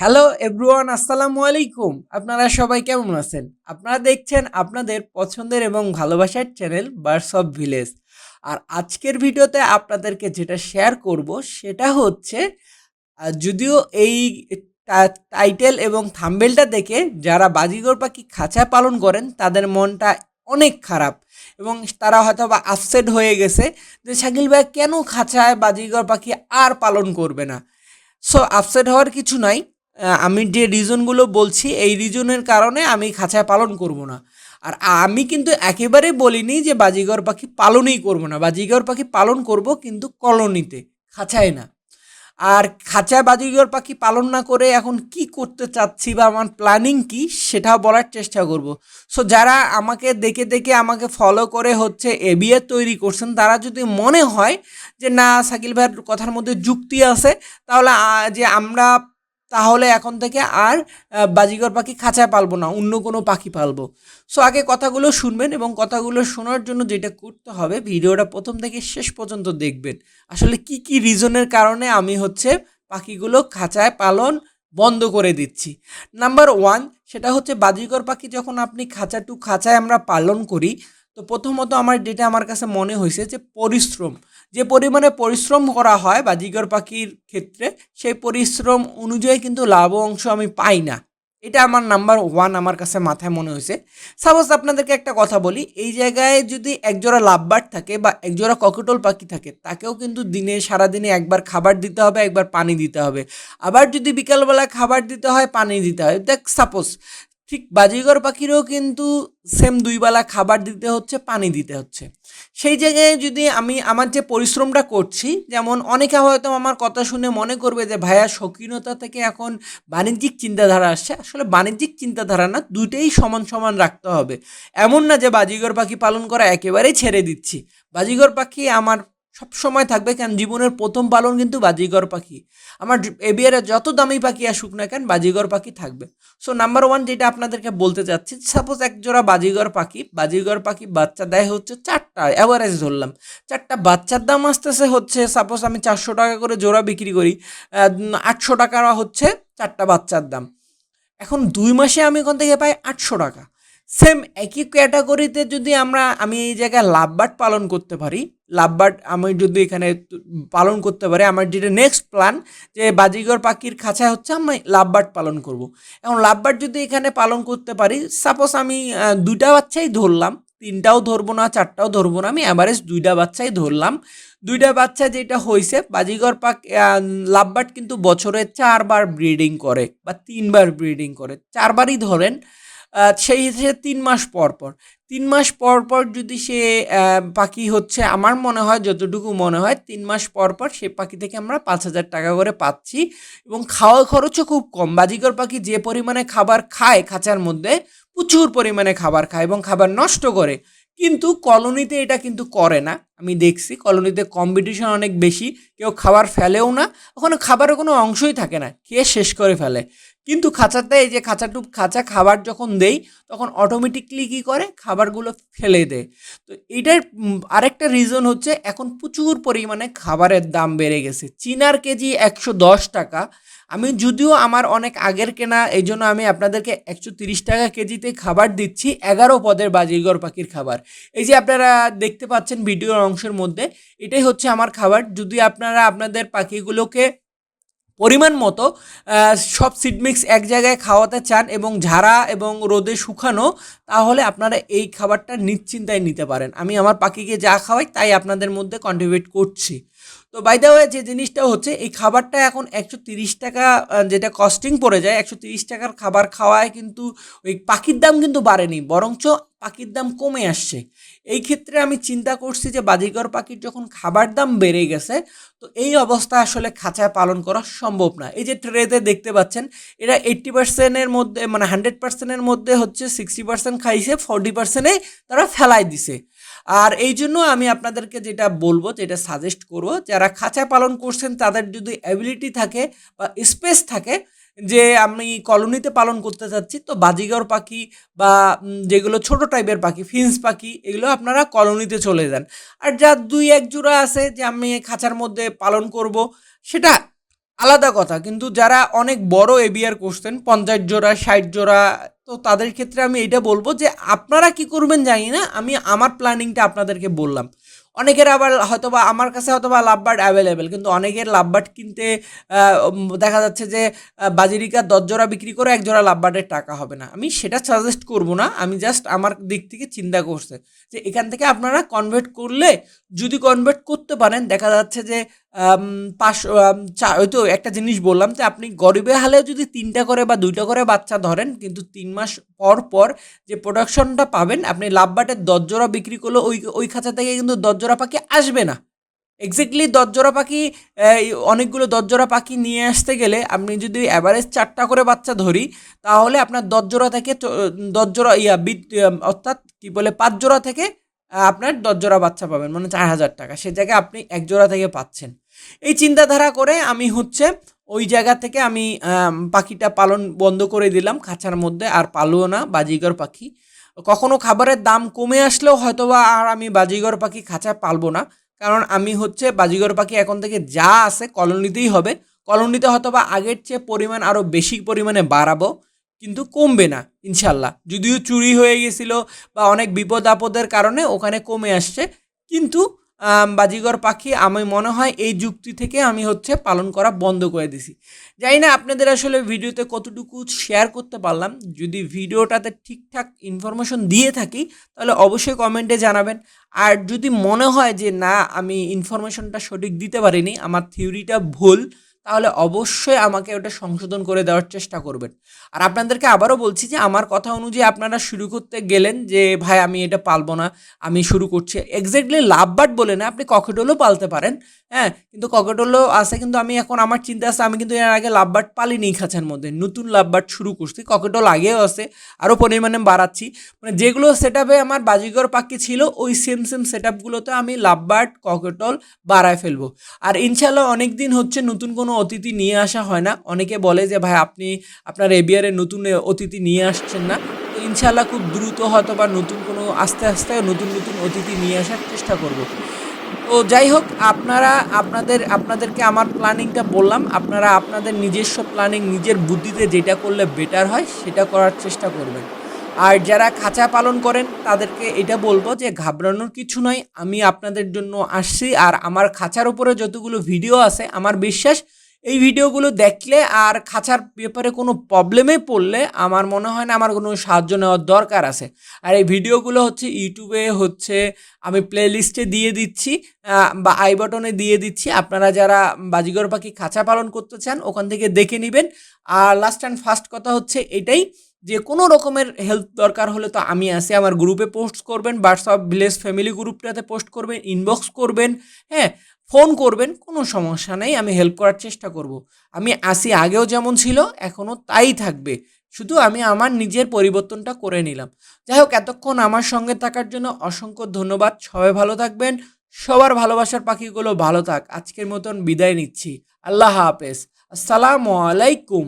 Hello everyone আসসালামু আলাইকুম। আপনারা সবাই কেমন আছেন? আপনারা দেখছেন আপনাদের পছন্দের এবং ভালোবাসার চ্যানেল বার্স অফ ভিলেজ আর আজকের ভিডিওতে আপনাদেরকে যেটা শেয়ার করব, সেটা হচ্ছে যদিও এই টাইটেল এবং থাম্বেলটা দেখে যারা বাজিগর পাখি খাঁচায় পালন করেন, তাদের মনটা অনেক খারাপ এবং তারা হয়তো বা আপসেট হয়ে গেছে যে, শাকিল ভাই, কেন খাঁচায় বাজিগর পাখি আর পালন করবে না? সো আপসেট হওয়ার কিছু নাই। আমি যে রিজনগুলো বলছি, এই রিজনের কারণে আমি খাঁচায় পালন করব না। আর আমি কিন্তু একেবারেই বলিনি যে বাজিগর পাখি পালনই করব না। বাজিগর পাখি পালন করব কিন্তু কলোনিতে, খাঁচায় না। আর খাঁচায় বাজিগর পাখি পালন না করে এখন কি করতে চাচ্ছি বা আমার প্ল্যানিং কি, সেটাও বলার চেষ্টা করব। সো যারা আমাকে দেখে দেখে আমাকে ফলো করে হচ্ছে এবিএ তৈরি করছেন, তারা যদি মনে হয় যে, না, সাকিল ভাইয়ের কথার মধ্যে যুক্তি আছে, তাহলে যে আমরা তাহলে এখন থেকে আর বাজিগর পাখি খাঁচায় পালবো না, অন্য কোনো পাখি পালবো। সো আগে কথাগুলো শুনবেন এবং কথাগুলো শোনার জন্য যেটা করতে হবে, ভিডিওটা প্রথম থেকে শেষ পর্যন্ত দেখবেন। আসলে কি কি রিজনের কারণে আমি হচ্ছে পাখিগুলো খাঁচায় পালন বন্ধ করে দিচ্ছি। নাম্বার ওয়ান সেটা হচ্ছে বাজিগর পাখি যখন আপনি খাঁচা টু খাঁচায় আমরা পালন করি তো প্রথমত আমার যেটা আমার কাছে মনে হয়েছে যে পরিশ্রম, যে পরিমাণে পরিশ্রম করা হয় বাজিগর পাখির ক্ষেত্রে, সেই পরিশ্রম অনুযায়ী কিন্তু লাভ অংশ আমি পাই না। এটা আমার নাম্বার ওয়ান আমার কাছে মাথায় মনে হয়েছে। সাপোজ আপনাদেরকে একটা কথা বলি, এই জায়গায় যদি একজোড়া লাভবার্ড থাকে বা একজোড়া ককটল পাখি থাকে, তাকেও কিন্তু দিনে, সারাদিনে একবার খাবার দিতে হবে, একবার পানি দিতে হবে। আবার যদি বিকালবেলা খাবার দিতে হয়, পানি দিতে হয়। দেখ সাপোজ ঠিক বাজিগর পাখিরও কিন্তু সেম দুইবেলা খাবার দিতে হচ্ছে, পানি দিতে হচ্ছে। সেই জায়গায় যদি আমি আমার যে পরিশ্রমটা করছি, যেমন অনেকে হয়তো আমার কথা শুনে মনে করবে যে, ভাইয়া, শৌখিনতা থেকে এখন বাণিজ্যিক চিন্তাধারা আসছে। আসলে বাণিজ্যিক চিন্তাধারা না, দুইটাই সমান সমান রাখতে হবে। এমন না যে বাজিগর পাখি পালন করা একেবারেই ছেড়ে দিচ্ছি। বাজিগর পাখি আমার সব সময় থাকবে কেন? জীবনের প্রথম পালন কিন্তু বাজিগর পাখি। আমার এবিআরে যত দামি পাখি আসুক না কেন, বাজিগর পাখি থাকবে। সো নাম্বার ওয়ান যেটা আপনাদেরকে বলতে চাচ্ছি সাপোজ এক জোড়া বাজিগর পাখি বাজিগর পাখি বাচ্চা দেয় হচ্ছে চারটা অ্যাভারেজ ধরলাম। চারটা বাচ্চার দাম আসতেছে হচ্ছে সাপোজ আমি চারশো টাকা করে জোড়া বিক্রি করি আটশো টাকা হচ্ছে চারটা বাচ্চার দাম। এখন দুই মাসে আমি ওখান থেকে পাই আটশো টাকা। সেম একই ক্যাটাগরিতে যদি আমরা, আমি এই জায়গায় লাভবার্ড পালন করতে পারি লাভবার্ড আমি যদি এখানে পালন করতে পারি, আমার যেটা নেক্সট প্ল্যান যে বাজিগর পাখির খাঁচায় হচ্ছে আমি লাভবার্ড পালন করব। এখন লাভবার্ড যদি এখানে পালন করতে পারি সাপোজ আমি দুইটা বাচ্চাই ধরলাম, তিনটাও ধরবো না, চারটাও ধরবো না, আমি অ্যাভারেজ দুইটা বাচ্চাই ধরলাম দুইটা বাচ্চা যেটা হয়েছে বাজিগর পাক লাভবার্ড কিন্তু বছরে চারবার ব্রিডিং করে, বা তিনবার ব্রিডিং করে, চারবারই ধরেন সেই হিসেবে তিন মাস পর পর, তিন মাস পর পর যদি সে পাখি হচ্ছে, আমার মনে হয় যতটুকু মনে হয়, তিন মাস পর পর সে পাখি থেকে আমরা পাঁচ হাজার টাকা করে পাচ্ছি এবং খাওয়া খরচও খুব কম। বাজিগর পাখি যে পরিমাণে খাবার খায় খাঁচার মধ্যে, প্রচুর পরিমাণে খাবার খায় এবং খাবার নষ্ট করে। কিন্তু কলোনিতে এটা কিন্তু করে না। আমি দেখছি কলোনিতে কম্পিটিশন অনেক বেশি, কেউ খাবার ফেলেও না, ওখানে খাবারের কোনো অংশই থাকে না খেয়ে শেষ করে ফেলে? কিন্তু খাঁচাতে এই যে খাঁচাটুক খাঁচা খাবার যখন দেই, তখন অটোমেটিকলি কী করে? খাবারগুলো ফেলে দেয়। তো এটার আরেকটা রিজন হচ্ছে, এখন প্রচুর পরিমাণে খাবারের দাম বেড়ে গেছে। চিনার কেজি একশো দশ টাকা। আমি যদিও আমার অনেক আগের কেনা, এই জন্য আমি আপনাদেরকে একশো তিরিশ টাকা কেজিতে খাবার দিচ্ছি, এগারো পদের বাজিগর পাখির খাবার। এই যে আপনারা দেখতে পাচ্ছেন ভিডিওর অংশের মধ্যে, এটাই হচ্ছে আমার খাবার। যদি আপনারা আপনাদের পাখিগুলোকে পরিমাণ মতো সব সিডমিক্স এক জায়গায় খাওয়াতে চান এবং ঝাড়া এবং রোদে শুকানো, তাহলে আপনারা এই খাবারটা নিশ্চিন্তায় নিতে পারেন। আমি আমার পাখিকে যা খাওয়াই, তাই আপনাদের মধ্যে কন্ট্রিবিউট করছি। তো বাই দ্য ওয়ে যে জিনিসটা হচ্ছে, এই খাবারটা এখন একশো তিরিশ টাকা যেটা কস্টিং পড়ে যায়, একশো তিরিশ টাকার খাবার খাওয়ায় কিন্তু ওই পাখির দাম কিন্তু বাড়েনি, বরঞ্চ পাখির দাম কমে আসছে। এই ক্ষেত্রে আমি চিন্তা করছি যে বাজিগর পাখির যখন খাবার দাম বেড়ে গেছে, তো এই অবস্থা আসলে খাঁচায় পালন করা সম্ভব না। এই যে ট্রেতে দেখতে পাচ্ছেন, এরা এইট্টি পার্সেন্টের মধ্যে মানে হান্ড্রেড পার্সেন্টের মধ্যে হচ্ছে সিক্সটি পার্সেন্ট খাইছে ফর্টি পার্সেন্টে তারা ফেলাই দিছে। আর এই জন্য আমি আপনাদেরকে যেটা বলব, যেটা সাজেস্ট করব, যারা খাঁচা পালন করছেন, তাদের যদি অ্যাবিলিটি থাকে বা স্পেস থাকে যে আমি কলোনিতে পালন করতে চাচ্ছি তো বাজিগর পাখি বা যেগুলো ছোট টাইপের পাখি ফিন্স পাখি, এগুলো আপনারা কলোনিতে চলে যান। আর যা দুই এক জোড়া আছে যে আমি খাঁচার মধ্যে পালন করব, সেটা আলাদা কথা। কিন্তু যারা অনেক বড় এবিআর করছেন, পঞ্চাশ জোড়া, ষাট জোড়া তো তাদের ক্ষেত্রে আমি এটা বলব যে আপনারা কি করবেন জানি না, আমি আমার প্ল্যানিংটা আপনাদেরকে বললাম। অনেকের আবার হয়তো বা আমার কাছে হয়তোবা লাভবার্ড অ্যাভেলেবেল কিন্তু অনেকের লাভবার্ড কিনতে দেখা যাচ্ছে যে বাজিরিকা দশ জোড়া বিক্রি করে এক জোড়া লাভবার্ডের টাকা হবে না। আমি সেটা সাজেস্ট করব না, আমি জাস্ট আমার দিক থেকে চিন্তা করছে যে এখান থেকে আপনারা কনভার্ট করলে, যদি কনভার্ট করতে পারেন, দেখা যাচ্ছে যে পাঁচশো চা- ওই তো একটা জিনিস বললাম যে আপনি গরিবে হালেও যদি তিনটা করে বা দুইটা করে বাচ্চা ধরেন, কিন্তু তিন মাস পর পর যে প্রোডাকশনটা পাবেন, আপনি লাভবাটের দশ জোড়া বিক্রি করলে ওই ওই খাঁচা থেকে কিন্তু দশ জোড়া পাখি আসবে না। এক্স্যাক্টলি দশ জোড়া পাখি অনেকগুলো দশ জোড়া পাখি নিয়ে আসতে গেলে আপনি যদি অ্যাভারেজ চারটা করে বাচ্চা ধরি, তাহলে আপনার দশ জোড়া থেকে চ- দশ জোড়া ইয়া বিদ অর্থাৎ কী বলে পাঁচ জোড়া থেকে আপনার দশ জোড়া বাচ্চা পাবেন মানে চার হাজার টাকা। সে জায়গায় আপনি একজোড়া থেকে পাচ্ছেন। এই চিন্তাধারা করে আমি হচ্ছে ওই জায়গা থেকে আমি পাখিটা পালন বন্ধ করে দিলাম খাঁচার মধ্যে আর পালুও না, বাজিগর পাখি। কখনো খাবারের দাম কমে আসলেও হয়তোবা আর আমি বাজিগর পাখি খাঁচা পালবো না। কারণ আমি হচ্ছে বাজিগর পাখি এখন থেকে যা আছে কলোনিতেই হবে। কলোনিতে হয়তোবা আগের চেয়ে পরিমাণ আরও বেশি পরিমাণে বাড়াবো, কিন্তু কমবে না, ইনশাল্লাহ। যদিও চুরি হয়ে গেছিল বা অনেক বিপদ আপদের কারণে ওখানে কমে আসছে, কিন্তু বাজিগর পাখি, আমি মনে হয় এই যুক্তি থেকে আমি হচ্ছে পালন করা বন্ধ করে দিছি। জানি না আপনাদের আসলে ভিডিওতে কতটুকু শেয়ার করতে পারলাম। যদি ভিডিওটাতে ঠিকঠাক ইনফরমেশন দিয়ে থাকি, তাহলে অবশ্যই কমেন্টে জানাবেন। আর যদি মনে হয় যে, না, আমি ইনফরমেশনটা সঠিক দিতে পারিনি, আমার থিওরিটা ভুল তাহলে অবশ্যই আমাকে ওটা সংশোধন করে দেওয়ার চেষ্টা করবেন। আর আপনাদেরকে আবারও বলছি যে, আমার কথা অনুযায়ী আপনারা শুরু করতে গেলেন যে, ভাই, আমি এটা পালবো না, আমি শুরু করছি। এক্স্যাক্টলি লাভবার্ড বলে না, আপনি ককেটলও পালতে পারেন হ্যাঁ? কিন্তু ককেটলও আছে, কিন্তু আমি এখন আমার চিন্তা আছে, আমি কিন্তু এর আগে লাভবার্ড পালিনি খাঁচার মধ্যে, নতুন লাভবার্ড শুরু করছি, ককেটল আগেও আছে, আরও পরিমাণে বাড়াচ্ছি। মানে যেগুলো সেট আমার বাজিগর পাখি ছিল, ওই সেম সেম সেট আপগুলোতে আমি লাভবার্ড ককেটল বাড়ায় ফেলব। আর ইনশাল্লাহ অনেক দিন হচ্ছে নতুন কোনো অতিথি নিয়ে আসা হয় না। অনেকে বলে যে, ভাই, আপনি আপনার এবিআরে নতুন অতিথি নিয়ে আসছেন না। ইনশাল্লাহ খুব দ্রুত হয়তো বা নতুন কোনো, আস্তে আস্তে নতুন নতুন অতিথি নিয়ে আসার চেষ্টা করব। তো যাই হোক, আপনারা, আপনাদের, আপনাদেরকে আমার প্ল্যানিংটা বললাম। আপনারা আপনাদের নিজস্ব প্ল্যানিং, নিজের বুদ্ধিতে যেটা করলে বেটার হয়, সেটা করার চেষ্টা করবেন। আর যারা খাঁচা পালন করেন, তাদেরকে এটা বলব যে, ঘাবড়ানোর কিছু নয় আমি আপনাদের জন্য আসছি। আর আমার খাঁচার উপরে যতগুলো ভিডিও আছে, আমার বিশ্বাস এই ভিডিওগুলো দেখলে আর খাঁচার ব্যাপারে কোনো প্রবলেমে পড়লে আমার মনে হয় না আমার কোনো সাহায্য নেওয়ার দরকার আছে। আর এই ভিডিওগুলো হচ্ছে ইউটিউবে হচ্ছে আমি প্লেলিস্টে দিয়ে দিচ্ছি বা আই বটনে দিয়ে দিচ্ছি। আপনারা যারা বাজিগর পাখি খাঁচা পালন করতে চান, ওখান থেকে দেখে নেবেন। আর লাস্ট অ্যান্ড ফার্স্ট কথা হচ্ছে এটাই যে কোনো রকমের হেল্প দরকার হলে তো আমি আছি আমার গ্রুপে পোস্ট করবেন হোয়াটসঅ্যাপ ভিলেজ ফ্যামিলি গ্রুপটাতে পোস্ট করবেন ইনবক্স করবেন হ্যাঁ ফোন করবেন, কোনো সমস্যা নেই, আমি হেল্প করার চেষ্টা করব। আমি আসি আগেও যেমন ছিল, এখনও তাই থাকবে। শুধু আমি আমার নিজের পরিবর্তনটা করে নিলাম। যাই হোক, এতক্ষণ আমার সঙ্গে থাকার জন্য অসংখ্য ধন্যবাদ। সবাই ভালো থাকবেন। সবার ভালোবাসার পাখিগুলো ভালো থাক। আজকের মতন বিদায় নিচ্ছি। আল্লাহ হাফেজ। আসসালামু আলাইকুম।